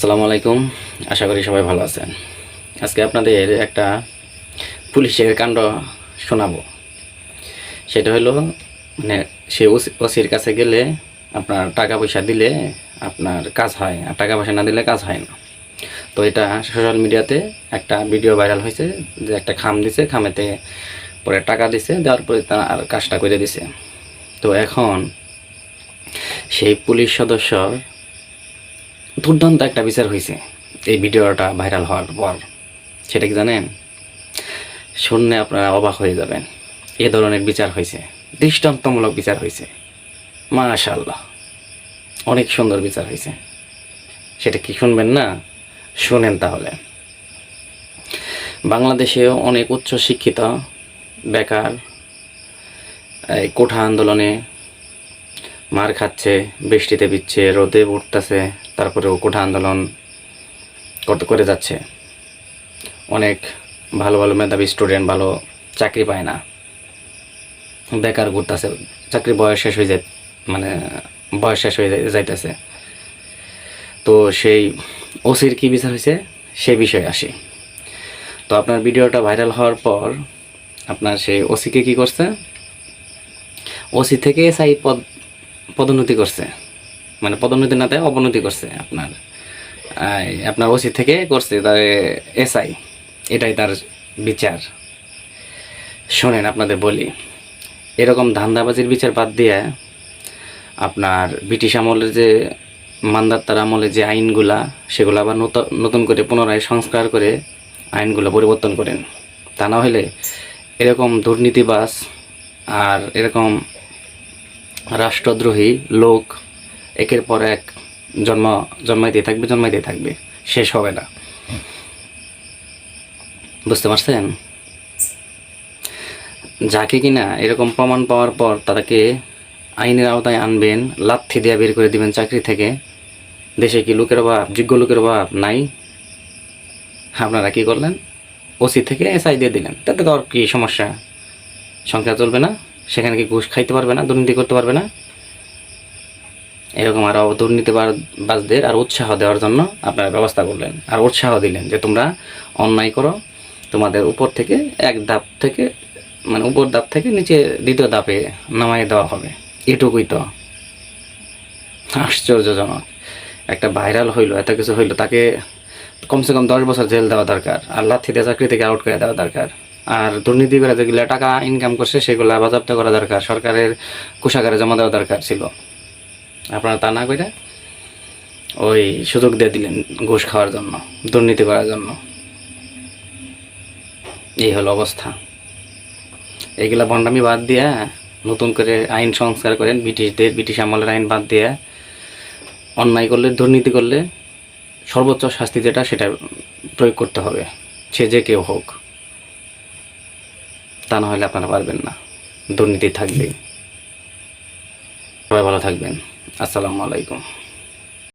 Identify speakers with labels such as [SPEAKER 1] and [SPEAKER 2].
[SPEAKER 1] আসসালামু আলাইকুম। আশা করি সবাই ভালো আছেন। আজকে আপনাদের একটা পুলিশের কাণ্ড শোনাবো। সেটা হলো মানে সে ওসি- ওসির কাছে গেলে আপনার টাকা পয়সা দিলে আপনার কাজ হয়, আর টাকা পয়সা না দিলে কাজ হয় না। তো এটা সোশ্যাল মিডিয়াতে একটা ভিডিও ভাইরাল হয়েছে, যে একটা খাম দিছে, খামেতে পরে টাকা দিছে, দেওয়ার পরে তার আর কাজটা করে দিছে। তো এখন সেই পুলিশ সদস্য দুর্দান্ত একটা বিচার হয়েছে। এই ভিডিওটা ভাইরাল হওয়ার পর। সেটা কি জানেন? শুনলে আপনারা অবাক হয়ে যাবেন। এ ধরনের বিচার হয়েছে। দৃষ্টান্তমূলক বিচার হয়েছে। মাশাল্লাহ অনেক সুন্দর বিচার হয়েছে। সেটা কি শুনবেন না? শুনেন তাহলে। বাংলাদেশেও অনেক উচ্চ শিক্ষিত বেকার কোঠা আন্দোলনে মার খাচ্ছে, বৃষ্টিতে বিচ্ছে রোদে উঠতেছে তারপরেও কোঠা আন্দোলন করতে করে যাচ্ছে? অনেক ভালো ভালো মেধাবী স্টুডেন্ট ভালো চাকরি পায় না। বেকার ঘুরতেছে, চাকরি বয়স শেষ হয়ে যায় মানে বয়স শেষ হয়ে যাই- যাইতেছে। তো সেই ওসির কি বিচার হয়েছে? সেই বিষয়ে আসি। তো আপনার ভিডিওটা ভাইরাল হওয়ার পর আপনার সেই ওসিকে কি করছে? ওসি থেকে এসআই পদ পদোন্নতি করছে। মানে পদোন্নতি না তাই অবনতি করছে আপনার আপনার ওসি থেকে করছে তার এসআই। এটাই তার বিচার। শোনেন, আপনাদের বলি, এরকম ধান্দাবাজির বিচার বাদ দিয়ে আপনার ব্রিটিশ আমলের যে মান্দাত্তার আমলে যে আইনগুলা, সেগুলো আবার নূত- নতুন করে পুনরায় সংস্কার করে আইনগুলো পরিবর্তন করেন। তা না হলে এরকম দুর্নীতিবাস আর এরকম রাষ্ট্রদ্রোহী লোক একের পর এক জন্ম জন্মাইতে থাকবে জন্মাইতে থাকবে। শেষ হবে না। বুঝতে পারছেন? যাকে কিনা এরকম প্রমাণ পাওয়ার পর তাদেরকে আইনের আওতায় আনবেন, লাথি দিয়ে বের করে দিবেন চাকরি থেকে। দেশে কি লোকের অভাব, যোগ্য লোকের অভাব নাই? আপনারা কি করলেন? ওসি থেকে এসআই দিয়ে দিলেন। তাতে তো আর কি সমস্যা? সংখ্যা চলবে না? সেখানে কি ঘুষ খাইতে পারবে না, দুর্নীতি করতে পারবে না? এরকম আরও দুর্নীতিবাজদের আর উৎসাহ দেওয়ার জন্য আপনারা ব্যবস্থা করলেন। আর উৎসাহ দিলেন যে তোমরা অন্যায় করো, তোমাদের উপর থেকে এক ধাপ থেকে মানে উপর ধাপ থেকে নিচে দ্বিতীয় ধাপে নামাই দেওয়া হবে। এটুকুই তো। আশ্চর্যজনক। একটা ভাইরাল হইল, এত কিছু হইল, তাকে কমসে কম দশ বছর জেল দেওয়া দরকার, আর লাথি দিয়ে চাকরি থেকে আউট করে দেওয়া দরকার। আর দুর্নীতি করে যেগুলো টাকা ইনকাম করছে, সেগুলো বাজেয়াপ্ত করা দরকার, সরকারের কোষাগারে জমা দেওয়া দরকার ছিল। আপনারা তা না করে ওই সুযোগ দিয়ে দিলেন ঘুষ খাওয়ার জন্য, দুর্নীতি করার জন্য। এই হলো অবস্থা। এগুলা বন্ডামি বাদ দিয়া নতুন করে আইন সংস্কার করেন, ব্রিটিশদের, ব্রিটিশ আমলের আইন বাদ দিয়া অন্যায় করলে, দুর্নীতি করলে সর্বোচ্চ শাস্তি যেটা, সেটা প্রয়োগ করতে হবে, সে যে কেউ হোক। তা না হলে আপনারা পারবেন না। দুর্নীতি থাকবেই। সবাই ভালো থাকবেন। আসসালামু আলাইকুম।